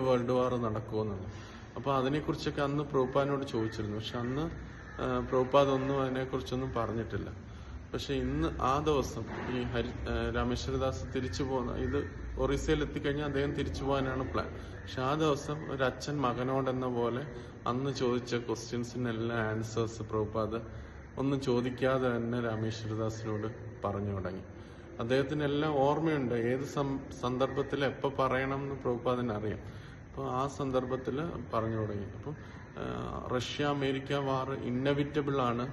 World war നടക്കുമെന്നുള്ളത് അപ്പോൾ അതിനെക്കുറിച്ചൊക്കെ അന്ന് പ്രോപ്പാനോട് ചോദിച്ചിരുന്നു. പക്ഷെ അന്ന് ഒന്നും അതിനെക്കുറിച്ചൊന്നും പറഞ്ഞിട്ടില്ല. പക്ഷെ ഇന്ന് ആ ദിവസം ഈ ഹരി രാമേശ്വരദാസ് തിരിച്ചു പോകുന്ന ഇത് ഒറീസയിൽ എത്തിക്കഴിഞ്ഞാൽ അദ്ദേഹം തിരിച്ചു പോകാനാണ് പ്ലാൻ പക്ഷെ ആ ദിവസം ഒരു അച്ഛൻ മകനോടെന്ന പോലെ അന്ന് ചോദിച്ച ക്വസ്റ്റ്യൻസിനെല്ലാം ആൻസേഴ്സ് പ്രഭുപാദ് ഒന്നും ചോദിക്കാതെ തന്നെ രാമേശ്വരദാസിനോട് പറഞ്ഞു തുടങ്ങി. അദ്ദേഹത്തിന് എല്ലാം ഓർമ്മയുണ്ട്. ഏത് സന്ദർഭത്തിൽ എപ്പോൾ പറയണം എന്ന് പ്രഭുപാദിന് അറിയാം അപ്പോൾ ആ സന്ദർഭത്തിൽ പറഞ്ഞു തുടങ്ങി. അപ്പോൾ റഷ്യ അമേരിക്ക വാർ ഇന്നവിറ്റബിൾ ആണ്.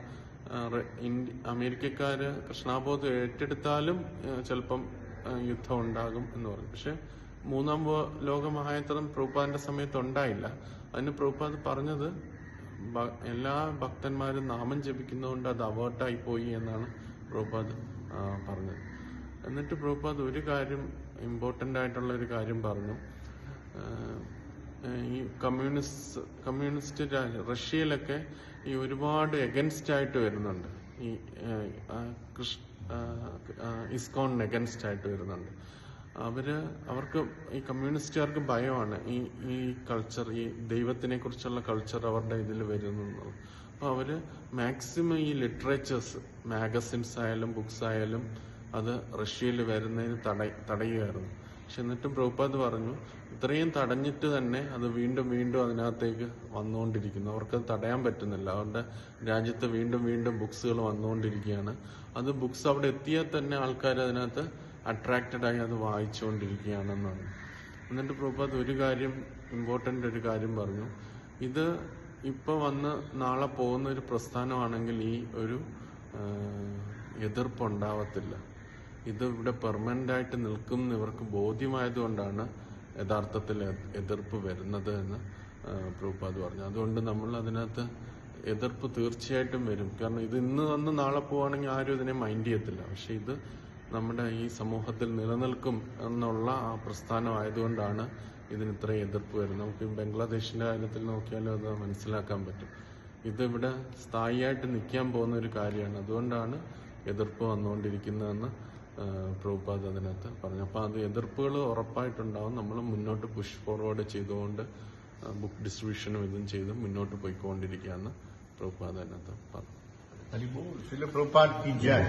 അമേരിക്കക്കാർ കൃഷ്ണാബോധം ഏറ്റെടുത്താലും ചിലപ്പം യുദ്ധം ഉണ്ടാകും എന്ന് പറഞ്ഞു. പക്ഷെ മൂന്നാം ലോക മഹായുദ്ധം പ്രഭുപാദിന്റെ സമയത്ത് ഉണ്ടായില്ല. അതിന് പ്രഭുപാദ് പറഞ്ഞത് എല്ലാ ഭക്തന്മാരും നാമം ജപിക്കുന്നതുകൊണ്ട് അത് അവേർട്ടായി പോയി എന്നാണ് പ്രഭുപാദ് ആ, പറഞ്ഞത്. എന്നിട്ട് പ്രഭുപാദ് ഒരു കാര്യം ഇമ്പോർട്ടന്റ് ആയിട്ടുള്ള ഒരു കാര്യം പറഞ്ഞു. ഈ കമ്മ്യൂണിസ്റ്റ് കമ്മ്യൂണിസ്റ്റ് റഷ്യയിലൊക്കെ ഈ ഒരുപാട് എഗൻസ്റ്റ് ആയിട്ട് വരുന്നുണ്ട്. ഈ കൃഷ് ആ, എഗൻസ്റ്റ് ആയിട്ട് വരുന്നുണ്ട്. അവർ അവർക്ക് ഈ കമ്മ്യൂണിസ്റ്റുകാർക്ക് ഭയമാണ് ഈ ഈ കൾച്ചർ ഈ ദൈവത്തിനെ കുറിച്ചുള്ള കൾച്ചർ അവരുടെ ഇതിൽ വരുന്നു അപ്പൊ അപ്പോൾ അവർ മാക്സിമം ഈ ലിറ്ററേച്ചേഴ്സ് മാഗസിൻസ് ആയാലും ബുക്സ് ആയാലും അത് റഷ്യയിൽ വരുന്നതിന് തട തടയുകയായിരുന്നു. പക്ഷെ എന്നിട്ടും പ്രഭുപാദ് പറഞ്ഞു ഇത്രയും തടഞ്ഞിട്ട് തന്നെ അത് വീണ്ടും വീണ്ടും അതിനകത്തേക്ക് വന്നുകൊണ്ടിരിക്കുന്നു. അവർക്കത് തടയാൻ പറ്റുന്നില്ല. അവരുടെ രാജ്യത്ത് വീണ്ടും വീണ്ടും ബുക്സുകൾ വന്നുകൊണ്ടിരിക്കുകയാണ്. അത് ബുക്സ് അവിടെ എത്തിയാൽ തന്നെ ആൾക്കാർ അതിനകത്ത് അട്രാക്റ്റഡ് ആയി അത് വായിച്ചുകൊണ്ടിരിക്കുകയാണെന്നാണ് എന്നിട്ട് പ്രഭുപാദ് ഒരു കാര്യം ഇമ്പോർട്ടന്റ് ഒരു കാര്യം പറഞ്ഞു. ഇത് ഇപ്പോൾ വന്ന് നാളെ പോകുന്ന ഒരു പ്രസ്ഥാനമാണെങ്കിൽ ഈ ഒരു എതിർപ്പ് എതിർപ്പുണ്ടാവത്തില്ല ഇത് ഇവിടെ പെർമനന്റ് ആയിട്ട് നിൽക്കും എന്ന് ഇവർക്ക് ബോധ്യമായതുകൊണ്ടാണ് യഥാർത്ഥത്തിൽ എതിർപ്പ് വരുന്നത് എന്ന് പ്രൂപ്പാദ് പറഞ്ഞു. അതുകൊണ്ട് നമ്മൾ അതിനകത്ത് എതിർപ്പ് തീർച്ചയായിട്ടും വരും. കാരണം ഇത് ഇന്ന് വന്ന് നാളെ പോവാണെങ്കിൽ ആരും ഇതിനെ മൈൻഡ് ചെയ്യത്തില്ല. പക്ഷെ ഇത് നമ്മുടെ ഈ സമൂഹത്തിൽ നിലനിൽക്കും എന്നുള്ള ആ പ്രസ്ഥാനം ആയതുകൊണ്ടാണ് ഇതിന് ഇത്രയും എതിർപ്പ് വരുന്നത്. നമുക്ക് ബംഗ്ലാദേശിന്റെ കാര്യത്തിൽ നോക്കിയാലും അത് മനസ്സിലാക്കാൻ പറ്റും. ഇതിവിടെ സ്ഥായിയായിട്ട് നിൽക്കാൻ പോകുന്ന ഒരു കാര്യമാണ്. അതുകൊണ്ടാണ് എതിർപ്പ് വന്നുകൊണ്ടിരിക്കുന്നതെന്ന് പ്രഭുപാദ് അതിനകത്ത് പറഞ്ഞു അപ്പോൾ അത് എതിർപ്പുകൾ ഉറപ്പായിട്ടുണ്ടാവും നമ്മൾ മുന്നോട്ട് പുഷ് ഫോർവേഡ് ചെയ്തുകൊണ്ട് ബുക്ക് ഡിസ്ട്രിബ്യൂഷനും ഇതും ചെയ്ത് മുന്നോട്ട് പോയിക്കൊണ്ടിരിക്കുകയെന്ന് പ്രഭുപാദ് അതിനകത്ത് പറഞ്ഞു शिल प्रपात की जय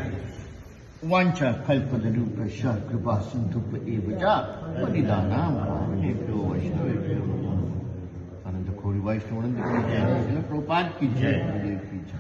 वांछा कल्पतरूपश्च कृपा सिन्धुप एव च पतिदानां पावनेभ्यो वैष्णवेभ्यो नमो नमः अनंत खोरी वैष्णव की जय शिल प्रपात की जय गुरुदेव की जय